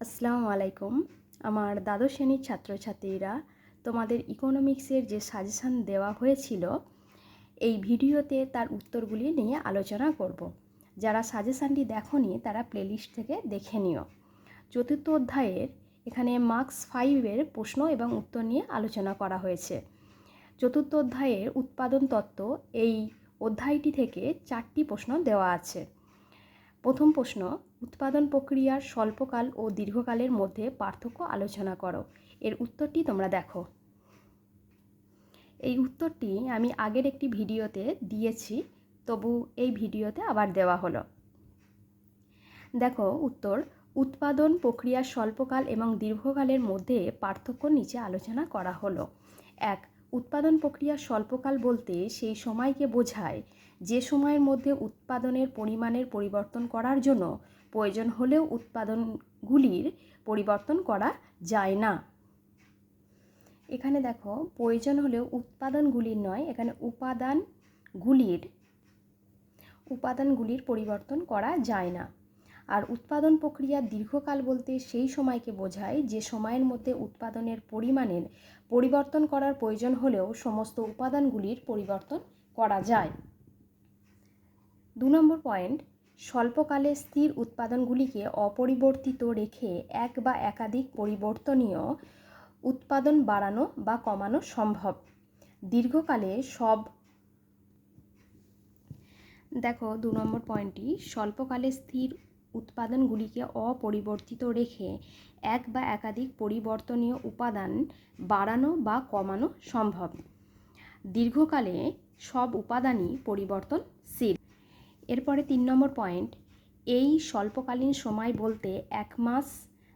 আসসালামু আলাইকুম। আমার দ্বাদশ শ্রেণির ছাত্রছাত্রীরা, তোমাদের ইকোনমিক্সের যে সাজেশান দেওয়া হয়েছিল, এই ভিডিওতে তার উত্তরগুলি নিয়ে আলোচনা করব। যারা সাজেশানটি দেখনি, তারা প্লেলিস্ট থেকে দেখে নিও। চতুর্থ অধ্যায়ের এখানে মার্কস ফাইভের প্রশ্ন এবং উত্তর নিয়ে আলোচনা করা হয়েছে। চতুর্থ অধ্যায়ের উৎপাদন তত্ত্ব, এই অধ্যায়টি থেকে চারটি প্রশ্ন দেওয়া আছে। প্রথম প্রশ্ন উৎপাদন প্রক্রিয়ার স্বল্পকাল ও দীর্ঘকালের মধ্যে পার্থক্য আলোচনা করো। এর উত্তরটি তোমরা দেখো। এই উত্তরটি আমি আগের একটি ভিডিওতে দিয়েছি, তবু এই ভিডিওতে আবার দেওয়া হলো। দেখো উত্তর, উৎপাদন প্রক্রিয়ার স্বল্পকাল এবং দীর্ঘকালের মধ্যে পার্থক্য নিচে আলোচনা করা হলো। এক, উৎপাদন প্রক্রিয়া স্বল্পকাল বলতে সেই সময়কে বোঝায়, যে সময়ের মধ্যে উৎপাদনের পরিমাণের পরিবর্তন করার জন্য প্রয়োজন হলেও উৎপাদনগুলির পরিবর্তন করা যায় না। এখানে দেখো, প্রয়োজন হলেও উৎপাদনগুলির নয়, এখানে উপাদানগুলির উপাদানগুলির পরিবর্তন করা যায় না। আর উৎপাদন প্রক্রিয়া দীর্ঘকাল বলতে সেই সময়কে বোঝায় যে সময়ের মধ্যে উৎপাদনের পরিমাণের পরিবর্তন করার প্রয়োজন হলেও সমস্ত উপাদানগুলির পরিবর্তন করা যায়। দু নম্বর পয়েন্ট স্বল্পকালে স্থির উৎপাদনগুলিকে অপরিবর্তিত রেখে এক বা একাধিক পরিবর্তনীয় উৎপাদন বাড়ানো বা কমানো সম্ভব। দীর্ঘকালে সব দেখো, দু নম্বর পয়েন্টটি, স্বল্পকালে স্থির উৎপাদনগুলিকে অপরিবর্তিত রেখে এক বা একাধিক পরিবর্তনীয় উপাদান বাড়ানো বা কমানো সম্ভব। দীর্ঘকালে সব উপাদানই পরিবর্তনশীল। এরপরে তিন নম্বর পয়েন্ট এই স্বল্পকালীন সময় বলতে এক মাস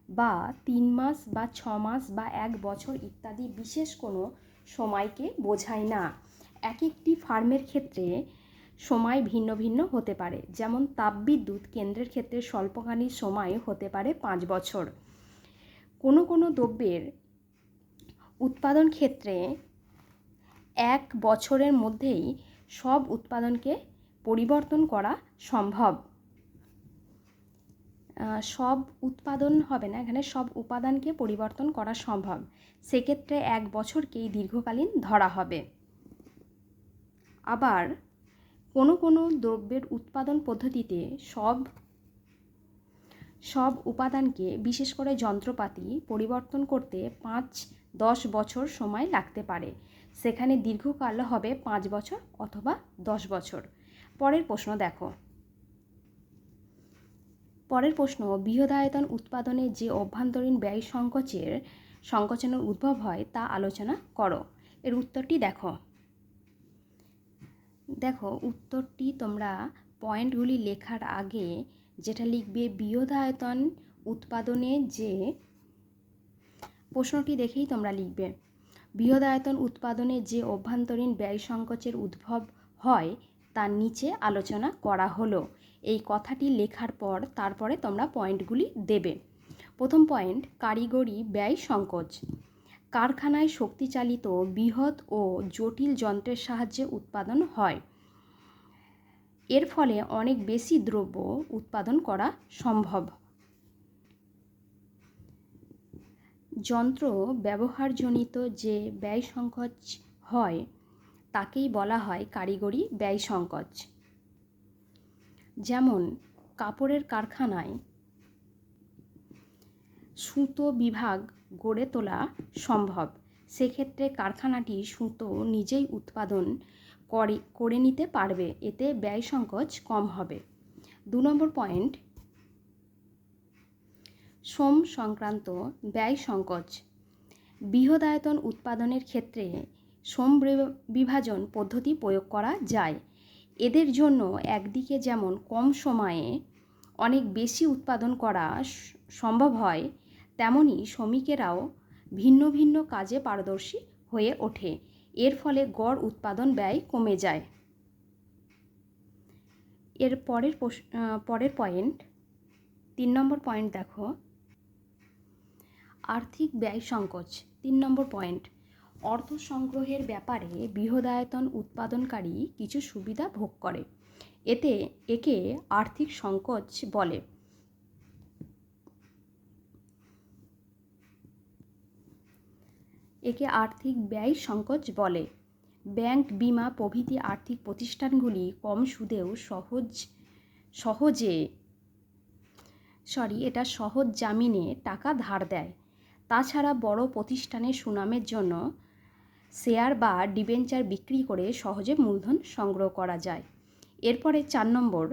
বা তিন মাস বা ছ মাস বা এক বছর ইত্যাদি বিশেষ কোনো সময়কে বোঝায় না। এক একটি ফার্মের ক্ষেত্রে সময় ভিন্ন ভিন্ন হতে পারে। যেমন তাপবিদ্যুৎ কেন্দ্রের ক্ষেত্রে স্বল্পকালীন সময় হতে পারে পাঁচ বছর। কোনো কোনো দ্রব্যের উৎপাদন ক্ষেত্রে এক বছরের মধ্যেই সব উৎপাদনকে পরিবর্তন করা সম্ভব। সব উৎপাদন হবে না, এখানে সব উপাদানকে পরিবর্তন করা সম্ভব। সেক্ষেত্রে এক বছরকেই দীর্ঘকালীন ধরা হবে। আবার কোনো কোনো দ্রব্যের উৎপাদন পদ্ধতিতে সব সব উপাদানকে বিশেষ করে যন্ত্রপাতি পরিবর্তন করতে পাঁচ, দশ বছর সময় লাগতে পারে। সেখানে দীর্ঘকাল হবে পাঁচ বছর অথবা দশ বছর। পরের প্রশ্ন দেখো। পরের প্রশ্ন, বৃহদায়তন উৎপাদনে যে অভ্যন্তরীণ ব্যয় সংকোচের সংকোচনের উদ্ভব হয় তা আলোচনা করো। এর উত্তরটি দেখো। দেখো, উত্তরটি তোমরা পয়েন্টগুলি লেখার আগে যেটা লিখবে, বৃহদায়তন উৎপাদনে যে প্রশ্নটি দেখেই তোমরা লিখবে। বৃহদায়তন উৎপাদনে যে অভ্যন্তরীণ ব্যয় সংকোচের উদ্ভব হয় তার নিচে আলোচনা করা হলো। এই কথাটি লেখার পর তারপরে তোমরা পয়েন্টগুলি দেবে। প্রথম পয়েন্ট, কারিগরি ব্যয় সংকোচ। কারখানায় শক্তিচালিত, বৃহৎ ও জটিল যন্ত্রের সাহায্যে উৎপাদন হয়। এর ফলে অনেক বেশি দ্রব্য উৎপাদন করা সম্ভব। যন্ত্র ব্যবহারজনিত যে ব্যয় সংকোচ হয় তাকেই বলা হয় কারিগরি ব্যয় সংকোচ। যেমন, কাপড়ের কারখানায় সুতো বিভাগ গড়ে তোলা সম্ভব, সেক্ষেত্রে কারখানাটি সুতো নিজেই উৎপাদন করে করে নিতে পারবে, এতে ব্যয় সংকোচ কম হবে। দু নম্বর পয়েন্ট, শ্রম সংক্রান্ত ব্যয় সংকোচ। বৃহদায়তন উৎপাদনের ক্ষেত্রে শ্রম বিভাজন পদ্ধতি প্রয়োগ করা যায়। এদের জন্য একদিকে যেমন কম সময়ে অনেক বেশি উৎপাদন করা সম্ভব হয়, তেমনি শ্রমিকেরাও ভিন্ন ভিন্ন কাজে পারদর্শী হয়ে ওঠে। এর ফলে গড় উৎপাদন ব্যয় কমে যায়। এর পরের পরের পয়েন্ট, তিন নম্বর পয়েন্ট দেখো। আর্থিক ব্যয় সংকোচ, তিন নম্বর পয়েন্ট। অর্থ সংগ্রহের ব্যাপারে বৃহদায়তন উৎপাদনকারী কিছু সুবিধা ভোগ করে। এতে একে আর্থিক সংকোচ বলে। একে আর্থিক ব্যয় সংকোচ বলে। ব্যাংক বিমা প্রভৃতি আর্থিক প্রতিষ্ঠানগুলি কম সুদেও সহজ, সহজে, সরি, এটা সহজ জামিনে টাকা ধার দেয়। তাছাড়া বড় প্রতিষ্ঠানের সুনামের জন্য শেয়ার বা ডিবেঞ্চার বিক্রি করে সহজে মূলধন সংগ্রহ করা যায়। এরপরে চার নম্বর,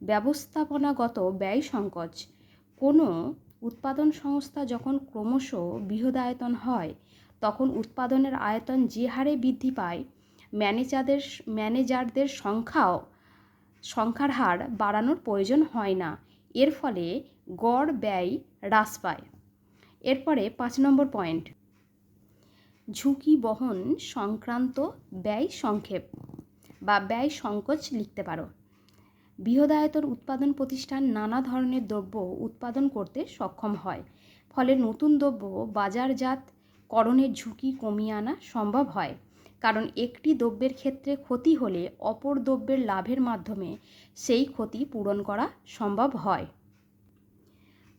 ব্যবস্থাপনাগত ব্যয় সংকোচ। কোনো উৎপাদন সংস্থা যখন ক্রমশ বৃহদায়তন হয়, তখন উৎপাদনের আয়তন যে হারে বৃদ্ধি পায়, ম্যানেজারদের ম্যানেজারদের সংখ্যাও, সংখ্যার হার বাড়ানোর প্রয়োজন হয় না। এর ফলে গড় ব্যয় হ্রাস পায়। এরপরে পাঁচ নম্বর পয়েন্ট ঝুঁকি বহন সংক্রান্ত ব্যয় সংক্ষেপ বা ব্যয় সংকোচ লিখতে পারো। বৃহদায়তর উৎপাদন প্রতিষ্ঠান নানা ধরনের দ্রব্য উৎপাদন করতে সক্ষম হয়, ফলে নতুন দ্রব্য বাজারজাত করণের ঝুঁকি কমিয়ে আনা সম্ভব হয়। কারণ একটি দ্রব্যের ক্ষেত্রে ক্ষতি হলে অপর দ্রব্যের লাভের মাধ্যমে সেই ক্ষতি পূরণ করা সম্ভব হয়।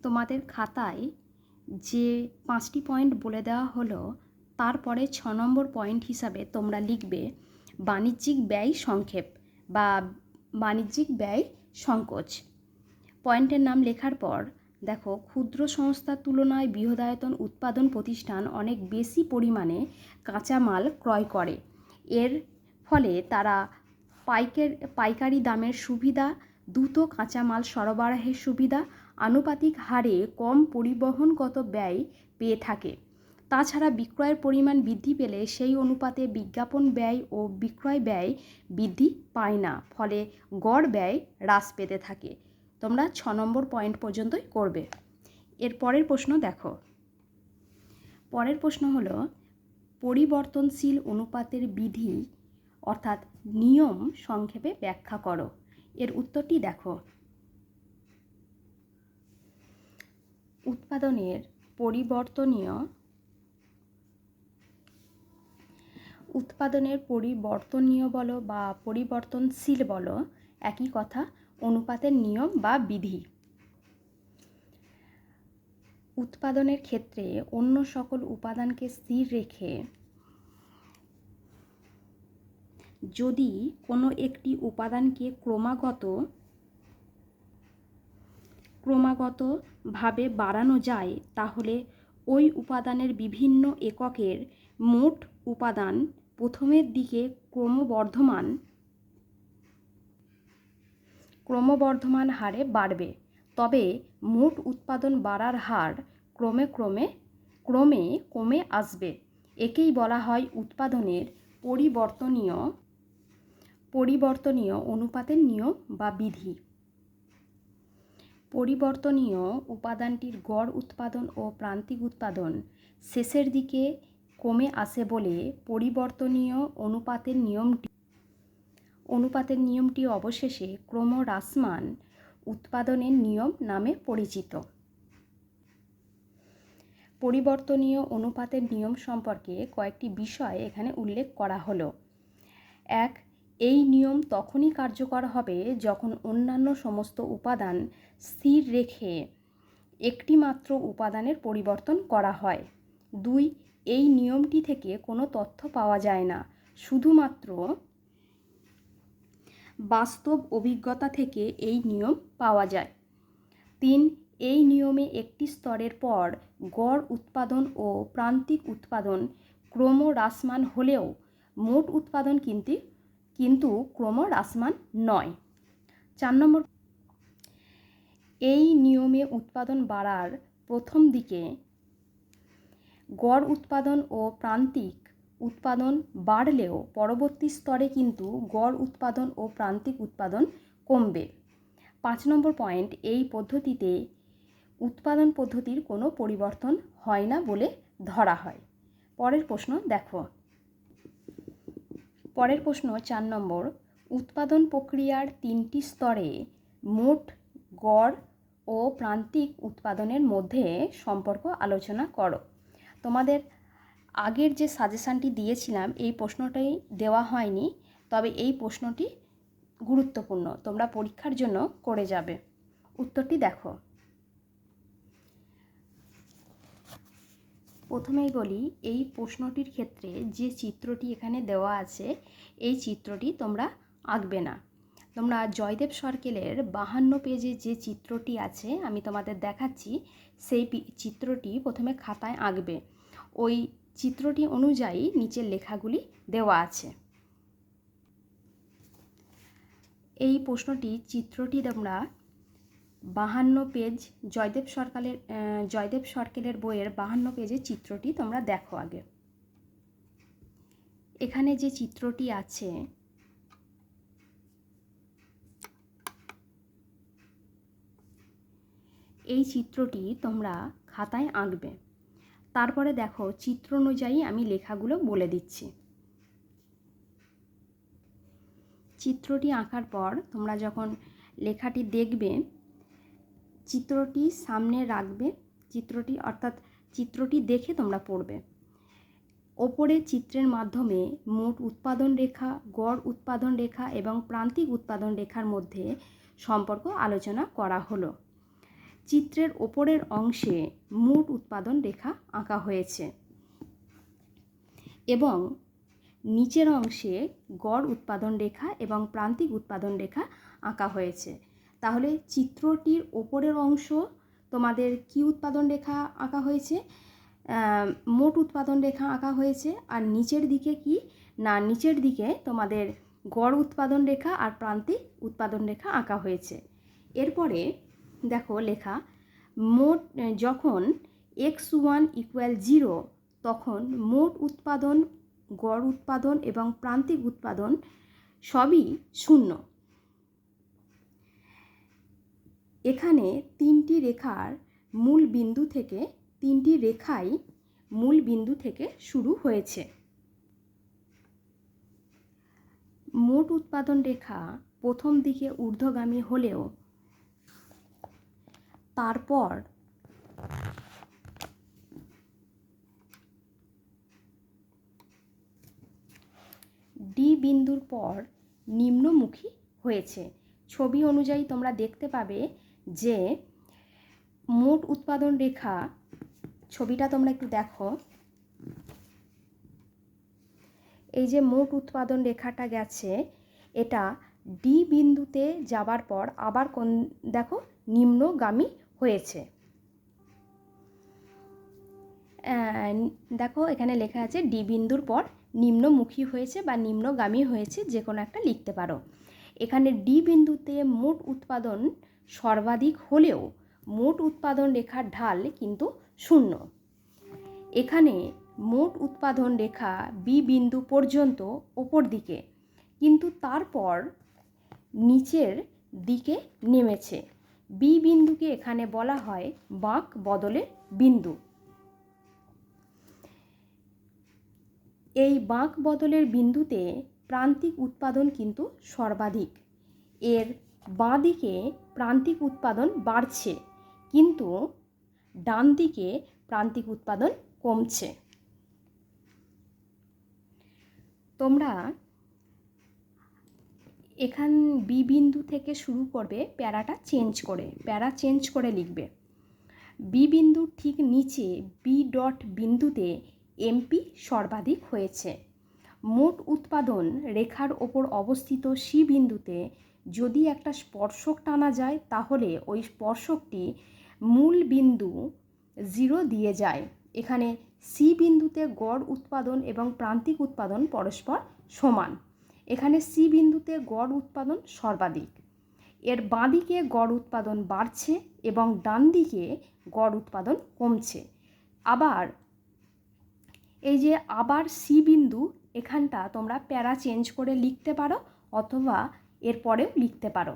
তোমাদের খাতায় যে পাঁচটি পয়েন্ট বলে দেওয়া হলো তারপরে ছ নম্বর পয়েন্ট হিসাবে তোমরা লিখবে বাণিজ্যিক ব্যয় সংক্ষেপ বা বাণিজ্যিক ব্যয় সংকোচ। পয়েন্টের নাম লেখার পর দেখো, ক্ষুদ্র সংস্থার তুলনায় বৃহদায়তন উৎপাদন প্রতিষ্ঠান অনেক বেশি পরিমাণে কাঁচামাল ক্রয় করে। এর ফলে তারা পাইকের, পাইকারি দামের সুবিধা, দ্রুত কাঁচামাল সরবরাহের সুবিধা, আনুপাতিক হারে কম পরিবহনগত ব্যয় পেয়ে থাকে। তাছাড়া বিক্রয়ের পরিমাণ বৃদ্ধি পেলে সেই অনুপাতে বিজ্ঞাপন ব্যয় ও বিক্রয় ব্যয় বৃদ্ধি পায় না, ফলে গড় ব্যয় হ্রাস পেতে থাকে। তোমরা ছ নম্বর পয়েন্ট পর্যন্তই করবে। এর পরের প্রশ্ন দেখো। পরের প্রশ্ন হলো, পরিবর্তনশীল অনুপাতের বিধি অর্থাৎ নিয়ম সংক্ষেপে ব্যাখ্যা করো। এর উত্তরটি দেখো। উৎপাদনের পরিবর্তনীয় উৎপাদনের পরিবর্তনীয় বলো বা পরিবর্তনশীল বলো, একই কথা, অনুপাতের নিয়ম বা বিধি। উৎপাদনের ক্ষেত্রে অন্য সকল উপাদানকে স্থির রেখে যদি কোনো একটি উপাদানকে ক্রমাগত ক্রমাগতভাবে বাড়ানো যায়, তাহলে ওই উপাদানের বিভিন্ন এককের মোট উপাদান প্রথমের দিকে ক্রমবর্ধমান ক্রমবর্ধমান হারে বাড়বে। তবে মোট উৎপাদন বাড়ার হার ক্রমে ক্রমে ক্রমে কমে আসবে। একেই বলা হয় উৎপাদনের পরিবর্তনীয় পরিবর্তনীয় অনুপাতের নিয়ম বা বিধি। পরিবর্তনীয় উপাদানটির গড় উৎপাদন ও প্রান্তিক উৎপাদন শেষের দিকে কমে আসে বলে পরিবর্তনীয় অনুপাতের নিয়মটি। অনুপাতের নিয়মটি অবশেষে ক্রমহ্রাসমান উৎপাদনের নিয়ম নামে পরিচিত। পরিবর্তনীয় অনুপাতের নিয়ম সম্পর্কে কয়েকটি বিষয় এখানে উল্লেখ করা হলো। এক, এই নিয়ম তখনই কার্যকর হবে যখন অন্যান্য সমস্ত উপাদান স্থির রেখে একটি মাত্র উপাদানের পরিবর্তন করা হয়। দুই এই নিয়মটি থেকে কোনো তথ্য পাওয়া যায় না। শুধুমাত্র বাস্তব অভিজ্ঞতা থেকে এই নিয়ম পাওয়া যায়। তিন, এই নিয়মে একটি স্তরের পর গড় উৎপাদন ও প্রান্তিক উৎপাদন ক্রমহ্রাসমান হলেও মোট উৎপাদন কিন্তু কিন্তু ক্রমহ্রাসমান নয়। চার নম্বর, এই নিয়মে উৎপাদন বাড়ার প্রথম দিকে গড় উৎপাদন ও প্রান্তিক উৎপাদন বাড়লেও পরবর্তী স্তরে কিন্তু গড় উৎপাদন ও প্রান্তিক উৎপাদন কমবে। পাঁচ নম্বর পয়েন্ট, এই পদ্ধতিতে উৎপাদন পদ্ধতির কোনো পরিবর্তন হয় না বলে ধরা হয়। পরের প্রশ্ন দেখো। পরের প্রশ্ন চার নম্বর, উৎপাদন প্রক্রিয়ার তিনটি স্তরে মোট গড় ও প্রান্তিক উৎপাদনের মধ্যে সম্পর্ক আলোচনা করো। তোমাদের আগের যে সাজেশানটি দিয়েছিলাম, এই প্রশ্নটাই দেওয়া হয়নি, তবে এই প্রশ্নটি গুরুত্বপূর্ণ। তোমরা পরীক্ষার জন্য করে যাবে। উত্তরটি দেখো। প্রথমেই বলি, এই প্রশ্নটির ক্ষেত্রে যে চিত্রটি এখানে দেওয়া আছে, এই চিত্রটি তোমরা আঁকবে না। তোমরা জয়দেব সরকেলের বাহান্ন পেজে যে চিত্রটি আছে, আমি তোমাদের দেখাচ্ছি, সেই চিত্রটি প্রথমে খাতায় আঁকবে। ওই চিত্রটি অনুযায়ী নিচের লেখাগুলি দেওয়া আছে। এই প্রশ্নটি চিত্রটি তোমরা বাহান্ন পেজ জয়দেব সরকারের জয়দেব সরকারের বইয়ের বাহান্ন পেজের চিত্রটি তোমরা দেখো আগে। এখানে যে চিত্রটি আছে, এই চিত্রটি তোমরা খাতায় আঁকবে। তারপরে দেখো, চিত্র অনুযায়ী আমি লেখাগুলো বলে দিচ্ছি। চিত্রটি আঁকার পর তোমরা যখন লেখাটি দেখবে, চিত্রটি সামনে রাখবে, চিত্রটি অর্থাৎ চিত্রটি দেখে তোমরা পড়বে। ওপরে চিত্রের মাধ্যমে মোট উৎপাদন রেখা, গড় উৎপাদন রেখা এবং প্রান্তিক উৎপাদন রেখার মধ্যে সম্পর্ক আলোচনা করা হলো। চিত্রের ওপরের অংশে মোট উৎপাদন রেখা আঁকা হয়েছে। এবং নিচের অংশে গড় উৎপাদন রেখা এবং প্রান্তিক উৎপাদন রেখা আঁকা হয়েছে। তাহলে চিত্রটির ওপরের অংশ তোমাদের কি উৎপাদন রেখা আঁকা হয়েছে? মোট উৎপাদন রেখা আঁকা হয়েছে। আর নিচের দিকে কি? না, নিচের দিকে তোমাদের গড় উৎপাদন রেখা আর প্রান্তিক উৎপাদন রেখা আঁকা হয়েছে। এরপরে দেখো লেখা, মোট যখন এক্স ওয়ান ইকুয়াল জিরো তখন মোট উৎপাদন, গড় উৎপাদন এবং প্রান্তিক উৎপাদন সবই শূন্য। এখানে তিনটি রেখার মূল বিন্দু থেকে, তিনটি রেখাই মূল বিন্দু থেকে শুরু হয়েছে। মোট উৎপাদন রেখা প্রথম দিকে ঊর্ধ্বগামী হলেও তারপর ডি বিন্দুর পর নিম্নমুখী হয়েছে। ছবি অনুযায়ী তোমরা দেখতে পাবে যে মোট উৎপাদন রেখা, ছবিটা তোমরা একটু দেখো। এই যে মোট উৎপাদন রেখাটা গেছে, এটা ডি বিন্দুতে যাবার পর আবার কোন, দেখো, নিম্নগামী হয়েছে। দেখো এখানে লেখা আছে, ডি বিন্দুর পর নিম্নমুখী হয়েছে বা নিম্নগামী হয়েছে, যে কোনো একটা লিখতে পারো। এখানে ডি বিন্দুতে মোট উৎপাদন সর্বাধিক হলেও মোট উৎপাদন রেখার ঢাল কিন্তু শূন্য। এখানে মোট উৎপাদন রেখা বি বিন্দু পর্যন্ত ওপর দিকে, কিন্তু তারপর নিচের দিকে নেমেছে। বি বিন্দুকে এখানে বলা হয় বাঁক বদলের বিন্দু। এই বাঁক বদলের বিন্দুতে প্রান্তিক উৎপাদন কিন্তু সর্বাধিক। এর বাঁ দিকে প্রান্তিক উৎপাদন বাড়ছে, কিন্তু ডান দিকে প্রান্তিক উৎপাদন কমছে। তোমরা এখান বি বিন্দু থেকে শুরু করবে প্যারাটা চেঞ্জ করে। প্যারা চেঞ্জ করে লিখবে। বি বিন্দুর ঠিক নিচে, বি ডট বিন্দুতে এমপি সর্বাধিক হয়েছে। মোট উৎপাদন রেখার ওপর অবস্থিত সি বিন্দুতে যদি একটা স্পর্শক টানা যায়, তাহলে ওই স্পর্শকটি মূল বিন্দু জিরো দিয়ে যায়। এখানে সি বিন্দুতে গড় উৎপাদন এবং প্রান্তিক উৎপাদন পরস্পর সমান। এখানে সি বিন্দুতে গড় উৎপাদন সর্বাধিক। এর বাঁদিকে গড় উৎপাদন বাড়ছে এবং ডান দিকে গড় উৎপাদন কমছে। আবার এই যে আবার সি বিন্দু, এখানটা তোমরা প্যারা চেঞ্জ করে লিখতে পারো অথবা এরপরেও লিখতে পারো।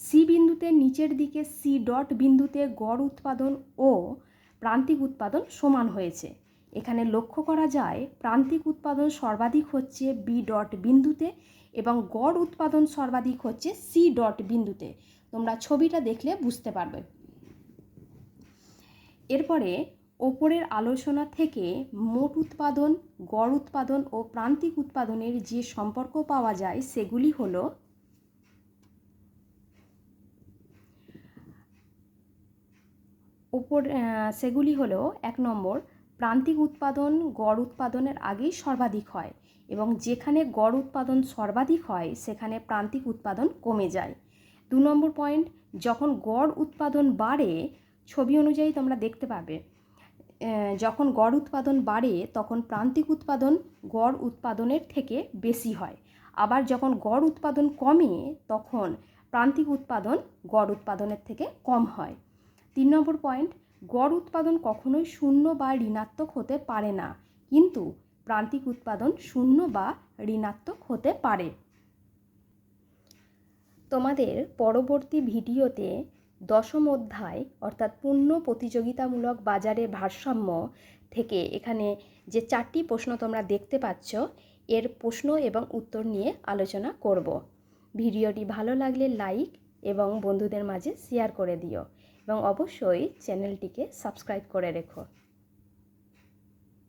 সি বিন্দুতে নিচের দিকে সি ডট বিন্দুতে গড় উৎপাদন ও প্রান্তিক উৎপাদন সমান হয়েছে। এখানে লক্ষ্য করা যায় প্রান্তিক উৎপাদন সর্বাধিক হচ্ছে বি ডট বিন্দুতে এবং গড় উৎপাদন সর্বাধিক হচ্ছে সি ডট বিন্দুতে। তোমরা ছবিটা দেখলে বুঝতে পারবে। এরপরে ওপরের আলোচনা থেকে মোট উৎপাদন, গড় উৎপাদন ও প্রান্তিক উৎপাদনের যে সম্পর্ক পাওয়া যায় সেগুলি হল ওপর সেগুলি হলো এক নম্বর প্রান্তিক উৎপাদন গড় উৎপাদনের আগেই সর্বাধিক হয় এবং যেখানে গড় উৎপাদন সর্বাধিক হয়, সেখানে প্রান্তিক উৎপাদন কমে যায়। দু নম্বর পয়েন্ট, যখন গড় উৎপাদন বাড়ে, ছবি অনুযায়ী তোমরা দেখতে পাবে যখন গড় উৎপাদন বাড়ে, তখন প্রান্তিক উৎপাদন গড় উৎপাদনের থেকে বেশি হয়। আবার যখন গড় উৎপাদন কমে, তখন প্রান্তিক উৎপাদন গড় উৎপাদনের থেকে কম হয়। তিন নম্বর পয়েন্ট গড় উৎপাদন কখনোই শূন্য বা ঋণাত্মক হতে পারে না। কিন্তু প্রান্তিক উৎপাদন শূন্য বা ঋণাত্মক হতে পারে। তোমাদের পরবর্তী ভিডিওতে দশম অধ্যায় অর্থাৎ পূর্ণ প্রতিযোগিতামূলক বাজারে ভারসাম্য থেকে এখানে যে চারটি প্রশ্ন তোমরা দেখতে পাচ্ছ, এর প্রশ্ন এবং উত্তর নিয়ে আলোচনা করব। ভিডিওটি ভালো লাগলে লাইক এবং বন্ধুদের মাঝে শেয়ার করে দিও। এবং অবশ্যই চ্যানেলটিকে সাবস্ক্রাইব করে রেখো।